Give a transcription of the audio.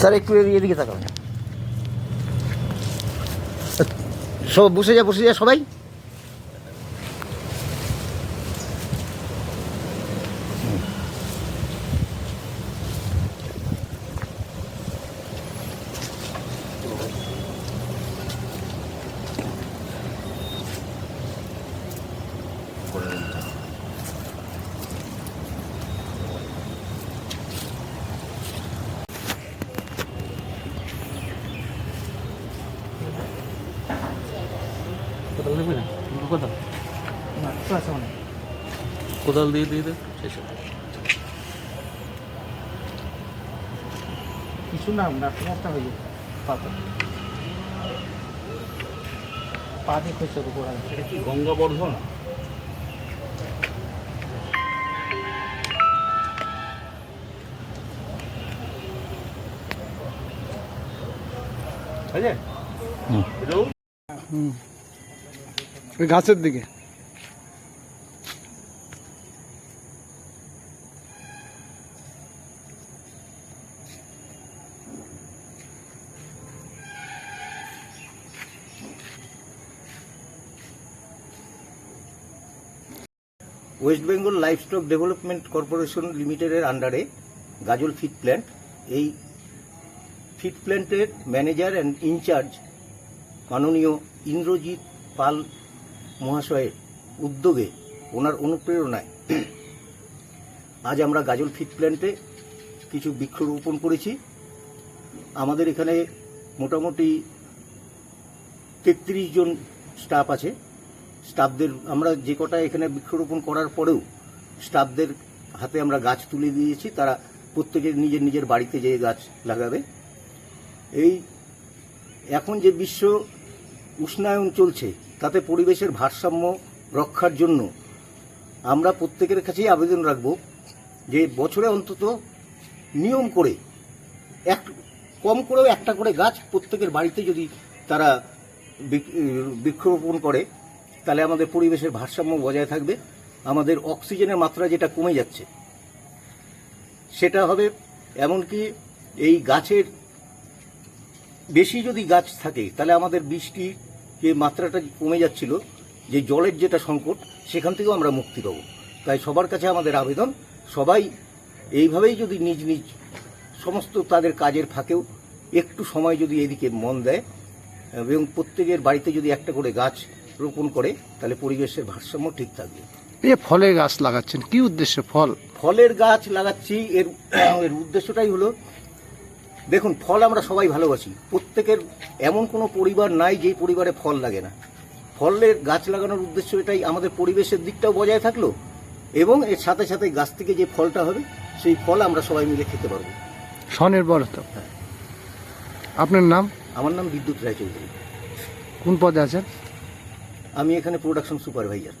Sir একটু এদিকে তাকাবেন। সব বসে যা বসে যা সবাই। কোদাল নেবে না? কোদাল। না একটু আছে মানে কোদাল দিয়ে দিয়ে দে শেষ কিছু না না তোমারটা হয়ে যাবে পাতা। পা দিয়ে খসে উপর আছে এটা কি গঙ্গা বর্ধন ওই গাছের দিকে। West Bengal livestock development corporation লিমিটেডের আন্ডারে গাজল ফিড প্ল্যান্ট। এই ফিড প্ল্যান্টের ম্যানেজার অ্যান্ড ইনচার্জ মাননীয় ইন্দ্রজিৎ পাল মহাশয়ের উদ্যোগে, ওনার অনুপ্রেরণায়। আজ আমরা গাজল ফিট প্ল্যান্টে কিছু বৃক্ষরোপণ করেছি। আমাদের এখানে মোটামুটি তেত্রিশ জন স্টাফ আছে। স্টাফদের, আমরা যে কটা এখানে বৃক্ষরোপণ করার পরেও স্টাফদের হাতে আমরা গাছ তুলে দিয়েছি। তারা প্রত্যেকের নিজের নিজের বাড়িতে যেয়ে গাছ লাগাবে। এই এখন যে বিশ্ব উষ্ণায়ন চলছে, তাতে পরিবেশের ভারসাম্য রক্ষার জন্য আমরা প্রত্যেকের কাছেই আবেদন রাখব যে বছরে অন্তত নিয়ম করে এক, কম করেও একটা করে গাছ প্রত্যেকের বাড়িতে যদি তারা বৃক্ষরোপণ করে, তাহলে আমাদের পরিবেশের ভারসাম্য বজায় থাকবে, আমাদের অক্সিজেনের মাত্রা যেটা কমে যাচ্ছে। সেটা হবে এমনকি এই গাছের, বেশি যদি গাছ থাকে, তাহলে আমাদের বৃষ্টি যে মাত্রাটা কমে যাচ্ছিল যে জলের যেটা সংকট সেখান থেকেও আমরা মুক্তি পাবো। তাই সবার কাছে আমাদের আবেদন সবাই এইভাবেই যদি নিজ নিজ সমস্ত তাদের কাজের ফাঁকেও একটু সময় যদি এদিকে মন দেয় এবং প্রত্যেকের বাড়িতে যদি একটা করে গাছ রোপণ করে তাহলে পরিবেশের ভারসাম্য ঠিক থাকবে। এই যে ফলের গাছ লাগাচ্ছেন কি উদ্দেশ্যে ফল? ফলের গাছ লাগাচ্ছি এর এর উদ্দেশ্যটাই হলো দেখুন ফল আমরা সবাই ভালোবাসি। প্রত্যেকের এমন কোনো পরিবার নাই যেই পরিবারে ফল লাগে না। ফলের গাছ লাগানোর উদ্দেশ্য এটাই আমাদের পরিবেশের দিকটাও বজায় থাকল এবং এর সাথে সাথে গাছ থেকে যে ফলটা হবে সেই ফল আমরা সবাই মিলে খেতে পারব। স্বনির্ভরতা আপনার নাম? আমার নাম বিদ্যুৎ রায়চৌধুরী। কোন পদে আছেন? আমি এখানে প্রোডাকশন সুপারভাইজার।